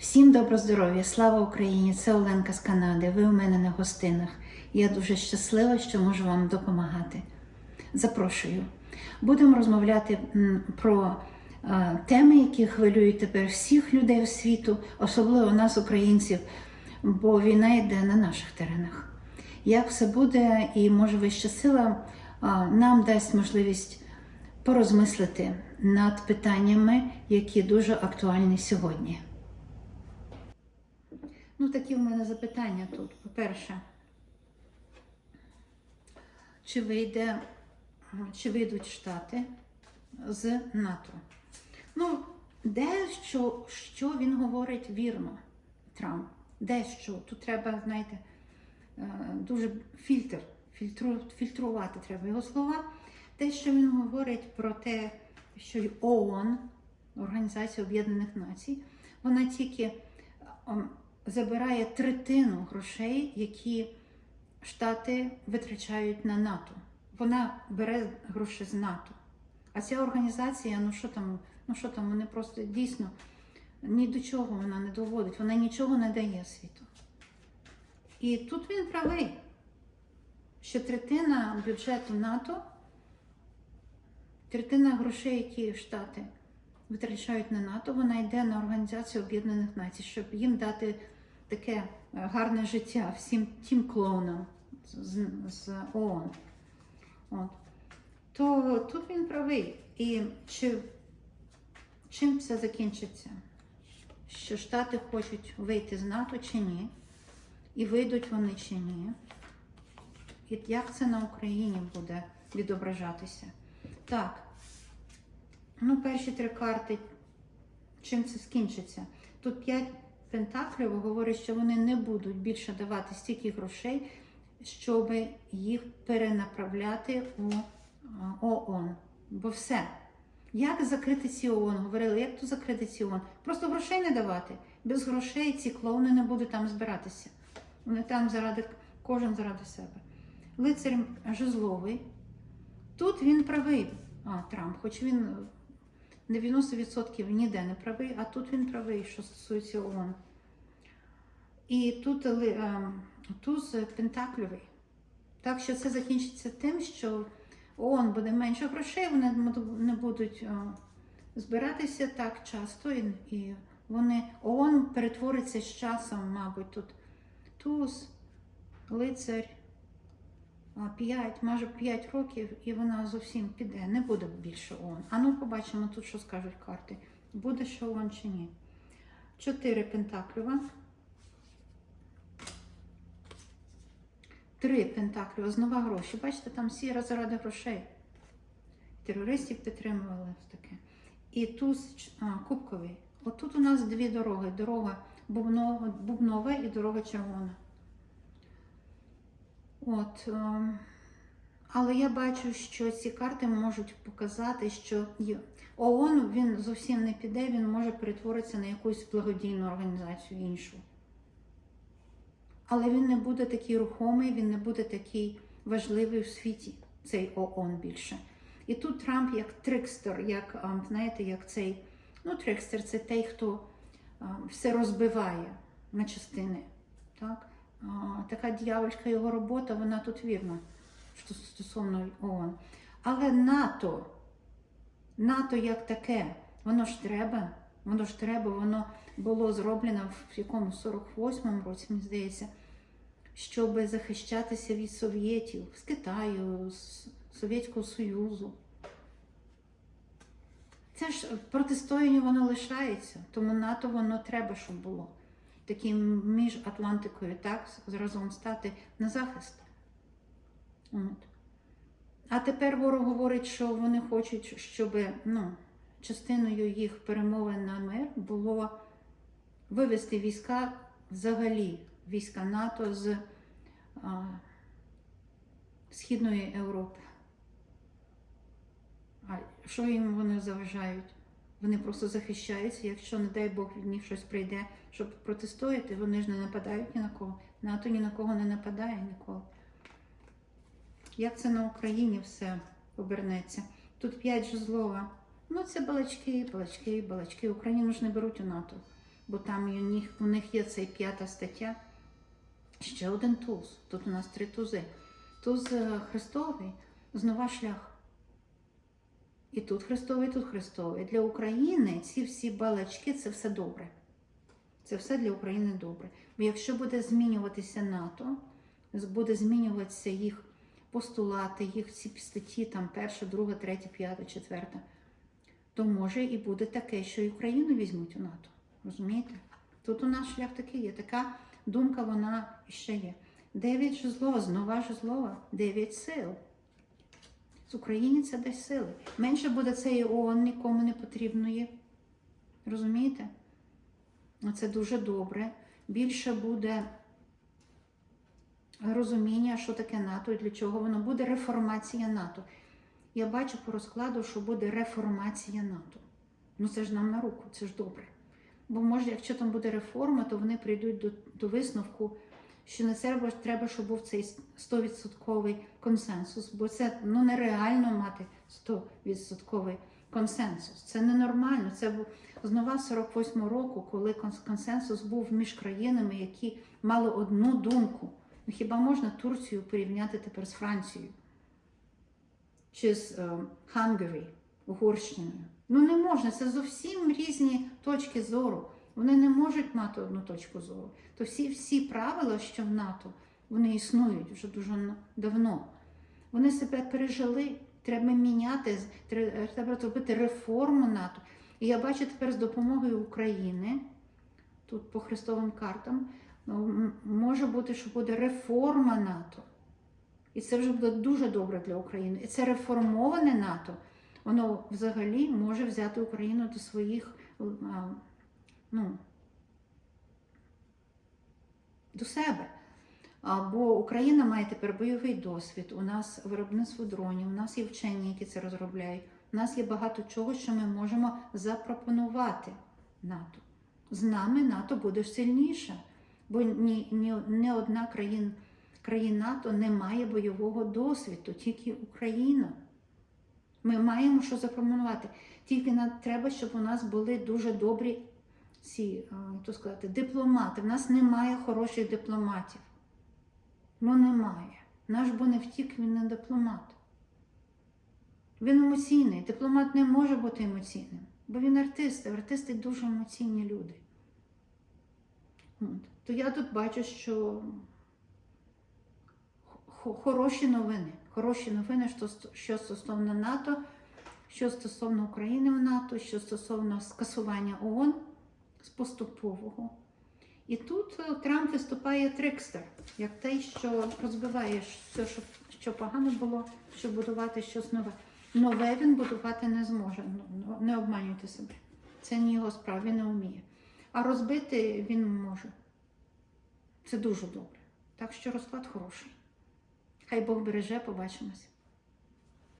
Всім добро здоров'я, слава Україні! Це Оленка з Канади. Ви у мене на гостинах. Я дуже щаслива, що можу вам допомагати. Запрошую. Будемо розмовляти про е, теми, які хвилюють тепер всіх людей світу, особливо нас, українців, бо війна йде на наших теренах. Як все буде, і може вища сила е, нам дасть можливість порозмислити над питаннями, які дуже актуальні сьогодні. Ну, такі в мене запитання тут. По-перше, чи вийде, чи вийдуть Штати з НАТО? Ну, дещо, що він говорить вірно, Трамп. Дещо. Тут треба, знаєте, е, дуже фільтр, фільтру, фільтрувати треба його слова. Те, що він говорить про те, що ООН, Організація Об'єднаних Націй, вона тільки ом, забирає третину грошей, які Штати витрачають на НАТО. Вона бере гроші з НАТО. А ця організація, ну що там, ну що там, вони просто дійсно ні до чого вона не доводить, вона нічого не дає світу. І тут він правий, що третина бюджету НАТО, третина грошей, які Штати витрачають на НАТО, вона йде на Організацію Об'єднаних Націй, щоб їм дати таке е, гарне життя всім тим клоунам з, з ООН. От. То тут він правий. І чи, чим це закінчиться? Що Штати хочуть вийти з НАТО чи ні? І вийдуть вони чи ні? І як це на Україні буде відображатися? Так. Ну, перші три карти, чим це скінчиться? Тут п'ять пентаклів говорить, що вони не будуть більше давати стільки грошей, щоб їх перенаправляти у ООН. Бо все. Як закрити ці ООН? Говорили, як то закрити ці ООН? Просто грошей не давати. Без грошей ці клоуни не будуть там збиратися. Вони там заради кожен заради себе. Лицар жезловий. Тут він правий, а, Трамп, хоч він 90% ніде не правий, а тут він правий, що стосується ООН. І тут е, туз пентакльовий. Так що це закінчиться тим, що ООН буде менше грошей, вони не будуть е, збиратися так часто, і, вони ООН перетвориться з часом, мабуть, тут туз, лицар. 5, майже 5 років, і вона зовсім піде. Не буде більше ООН. А ну побачимо тут, що скажуть карти. Буде ще ООН чи ні. 4 пентаклюва. 3 пентаклюва, знову гроші. Бачите, там всі заради грошей. Терористів підтримували таке. І туз а, кубковий. Отут у нас дві дороги. Дорога бубнова, бубнова і дорога червона. От, ем, але я бачу, що ці карти можуть показати, що ООН він зовсім не піде, він може перетворитися на якусь благодійну організацію іншу. Але він не буде такий рухомий, він не буде такий важливий в світі, цей ООН більше. І тут Трамп як трикстер, як, ем, знаєте, як цей, ну, трикстер це той, хто ем, все розбиває на частини. Так? Така дьявольська його робота, вона тут вірна стосовно ООН. Але НАТО, НАТО як таке, воно ж треба, воно ж треба, воно було зроблено в якому 48-му році, мені здається, щоб захищатися від совєтів з Китаю, з Совєтського Союзу. Це ж протистояння воно лишається, тому НАТО воно треба, щоб було таким між Атлантикою, так, разом стати на захист. От. А тепер ворог говорить, що вони хочуть, щоб ну, частиною їх перемовин на мир було вивести війська взагалі, війська НАТО з а, Східної Європи. А що їм вони заважають? Вони просто захищаються, якщо, не дай Бог, від них щось прийде, щоб протистояти, вони ж не нападають ні на кого. НАТО ні на кого не нападає ніколи. Як це на Україні все обернеться? Тут п'ять жезлова. Ну, це балачки, балачки, балачки. Україну ж не беруть у НАТО. бо там у них, у них є цей п'ята стаття. Ще один туз. Тут у нас три тузи. Туз е, Христовий, знову шлях. І тут Христовий, і тут Христовий. Для України ці всі балачки це все добре. Це все для України добре. Бо якщо буде змінюватися НАТО, буде змінюватися їх постулати, їх ці статті, там перша, друга, третя, п'ята, четверта, то може і буде таке, що і Україну візьмуть у НАТО. Розумієте? Тут у нас шлях такий є. Така думка, вона ще є. Дев'ять жезлова, знова жезлова, дев'ять сил. З Україні це дасть сили. Менше буде цієї ООН нікому не потрібної. Розумієте? Це дуже добре. Більше буде розуміння, що таке НАТО і для чого воно буде реформація НАТО. Я бачу по розкладу, що буде реформація НАТО. Ну це ж нам на руку, це ж добре. Бо може, якщо там буде реформа, то вони прийдуть до, до висновку, що не треба, треба, щоб був цей 100% консенсус, бо це ну, нереально мати 100% консенсус. Це ненормально. Це був знову 48 року, коли конс- консенсус був між країнами, які мали одну думку. Ну, хіба можна Турцію порівняти тепер з Францією? Чи з е, Угорщиною? Ну не можна, це зовсім різні точки зору. Вони не можуть мати одну точку зору. То всі, всі правила, що в НАТО, вони існують вже дуже давно. Вони себе пережили, треба міняти, треба зробити реформу НАТО. І я бачу тепер з допомогою України, тут по хрестовим картам, ну, може бути, що буде реформа НАТО. І це вже буде дуже добре для України. І це реформоване НАТО, воно взагалі може взяти Україну до своїх, ну, до себе. Бо Україна має тепер бойовий досвід, у нас виробництво дронів, у нас є вчені, які це розробляють. У нас є багато чого, що ми можемо запропонувати НАТО. З нами НАТО буде сильніше, бо ні, ні, не одна країна, країн НАТО не має бойового досвіду, тільки Україна. Ми маємо що запропонувати. Тільки нам треба, щоб у нас були дуже добрі ці, то сказати, дипломати. В нас немає хороших дипломатів. Ну немає. Наш бо не втік, він не дипломат. Він емоційний. Дипломат не може бути емоційним, бо він артист, артисти дуже емоційні люди. От. То я тут бачу, що хороші новини. Хороші новини, що стосовно НАТО, що стосовно України в НАТО, що стосовно скасування ООН з поступового. І тут е, Трамп виступає трикстер, як той, що розбиває все, що, що погано було, щоб будувати щось нове. Нове він будувати не зможе. Ну, ну, Не обманюйте себе. Це не його справа, він не вміє. А розбити він може. Це дуже добре. Так що розклад хороший. Хай Бог береже, побачимось.